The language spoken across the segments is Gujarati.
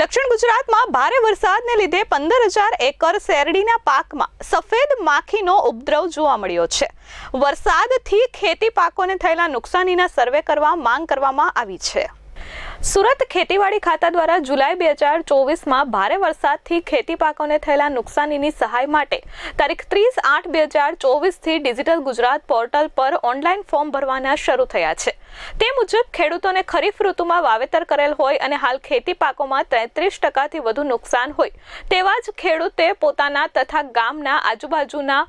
દક્ષિણ ગુજરાતમાં ભારે વરસાદને લીધે પંદર હજાર એકર શેરડીના પાકમાં સફેદ માખીનો ઉપદ્રવ જોવા મળ્યો છે. વરસાદથી ખેતી પાકોને થયેલા નુકસાનીના સર્વે કરવા માંગ કરવામાં આવી છે. સુરત ખેતીવાડી ખાતા દ્વારા જુલાઈ બે હજાર ચોવીસમાં ભારે વરસાદથી ખેતી પાકોને થયેલા નુકસાનીની સહાય માટે તારીખ ત્રીસ આઠ બે હજાર ચોવીસથી ડિજિટલ ગુજરાત પોર્ટલ પર ઓનલાઈન ફોર્મ ભરવાના શરૂ થયા છે. તે મુજબ ખેડૂતોને ખરીફ ઋતુમાં વાવેતર કરેલ હોય અને હાલ ખેતી પાકોમાં તેત્રીસ ટકાથી વધુ નુકસાન હોય, તેવા જ ખેડૂતે પોતાના તથા ગામના આજુબાજુના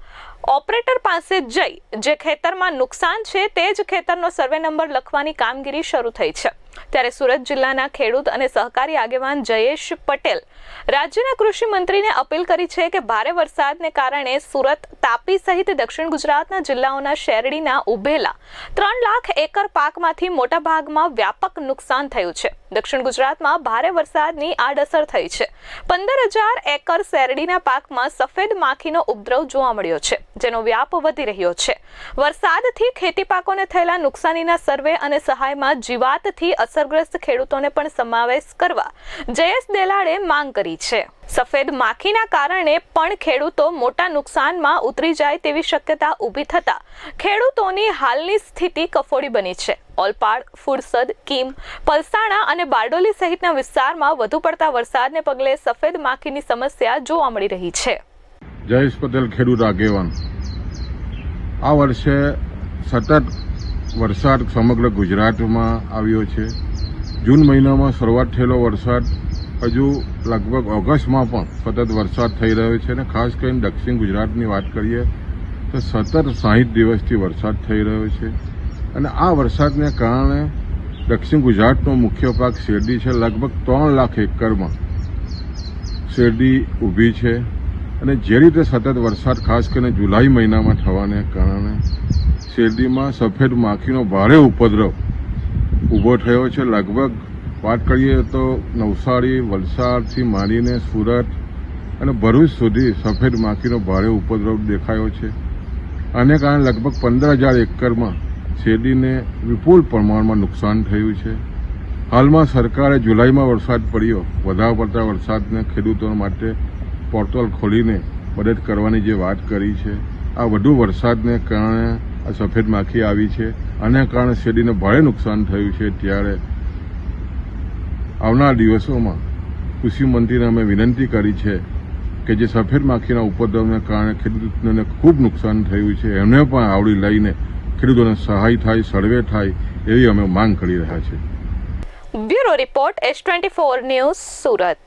ઓપરેટર પાસે જઈ જે ખેતરમાં નુકસાન છે તે જ ખેતરનો સર્વે નંબર લખવાની કામગીરી શરૂ થઈ છે. ત્યારે સુરત જિલ્લાના ખેડૂત અને સહકારી આગેવાન જયેશ પટેલ રાજ્યના કૃષિ મંત્રીને અપીલ કરી છે કે ભારે વરસાદને કારણે સુરત તાપી સહિત દક્ષિણ ગુજરાતના જિલ્લાઓના શેરડીના ઉભેલા ત્રણ લાખ એકર પાકમાંથી મોટા ભાગમાં વ્યાપક નુકસાન થયું છે. દક્ષિણ ગુજરાતમાં ભારે વરસાદની આડઅસર થઈ છે. પંદર હજાર એકર શેરડીના પાકમાં સફેદ માખીનો ઉપદ્રવ જોવા મળ્યો છે, જેનો વ્યાપ વધી રહ્યો છે. વરસાદથી ખેતી પાકોને થયેલા નુકસાનીના સર્વે અને સહાયમાં જીવાતથી અસરગ્રસ્ત ખેડૂતોને પણ સમાવેશ કરવા જયેશ દેલાડે માંગ કરી છે. સફેદ માખીના કારણે પણ ખેડૂતો મોટા નુકસાનમાં ઉતરી જાય તેવી શક્યતા ઊભી થતા ખેડૂતોની હાલની સ્થિતિ કફોડી બની છે. ઓલપાડ, ફુરસદ, કીમ, પલસાણા અને બારડોલી સહિતના વિસ્તારમાં વધુ પડતા વરસાદને પગલે સફેદ માખીની સમસ્યા જોવા મળી રહી છે. જયેશ પટેલ, ખેડૂત આગેવાન. આ વર્ષે સતત વરસાદ સમગ્ર ગુજરાતમાં આવ્યો છે. જૂન મહિનામાં શરૂઆત થયેલો વરસાદ હજુ લગભગ ઓગસ્ટમાં પણ સતત વરસાદ થઈ રહ્યો છે અને ખાસ કરીને દક્ષિણ ગુજરાતની વાત કરીએ તો સતત સાહીઠ દિવસથી વરસાદ થઈ રહ્યો છે. અને આ વરસાદને કારણે દક્ષિણ ગુજરાતનો મુખ્ય પાક શેરડી છે. લગભગ ત્રણ લાખ એકરમાં શેરડી ઊભી છે. અને જે રીતે સતત વરસાદ ખાસ કરીને જુલાઈ મહિનામાં થવાને કારણે શેરડીમાં સફેદ માખીનો ભારે ઉપદ્રવ ઊભો થયો છે. લગભગ વાત કરીએ તો નવસારી, વલસાડથી માંડીને સુરત અને ભરૂચ સુધી સફેદ માખીનો ભારે ઉપદ્રવ દેખાયો છે. આને કારણે લગભગ પંદર હજાર એકરમાં શેરડીને વિપુલ પ્રમાણમાં નુકસાન થયું છે. હાલમાં સરકારે જુલાઈમાં વરસાદ પડ્યો. વધારે પડતા વરસાદને ખેડૂતો માટે પોર્ટલ ખોલીને મદદ કરવાની જે વાત કરી છે, આ વધુ વરસાદને કારણે આ સફેદ માખી આવી છે. આને કારણે શેરડીને ભારે નુકસાન થયું છે. ત્યારે આવનાર દિવસોમાં કૃષિ મંત્રીને અમે વિનંતી કરી છે કે જે સફેદ માખીના ઉપદ્રવને કારણે ખેડૂતોને ખૂબ નુકસાન થયું છે, એમને પણ આવડી લઈને ખેડૂતોને સહાય થાય, સર્વે થાય એવી અમે માંગ કરી રહ્યા છીએ. Bureau report S twenty four news Surat.